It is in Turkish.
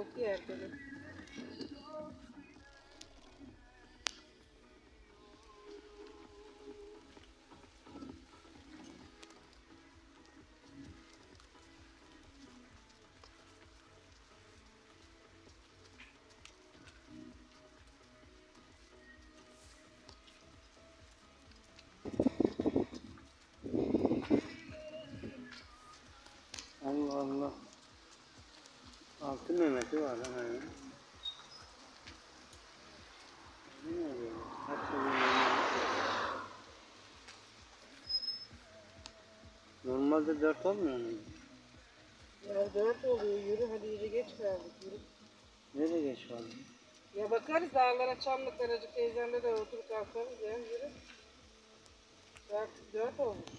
Daha bakıyor herkese. Allah Allah. Altı memeti var lan hayvan. Bu ne böyle? Hepsi bir memeti. Normalde dört olmuyor mu? Ya dört oluyor yürü hadi iyice geç kaldık yürü. Nereye geç kaldı? Ya bakarız dağlara çamlık aracı teyzemde de oturup kalkarız ya yürü. Saat dört olmuş.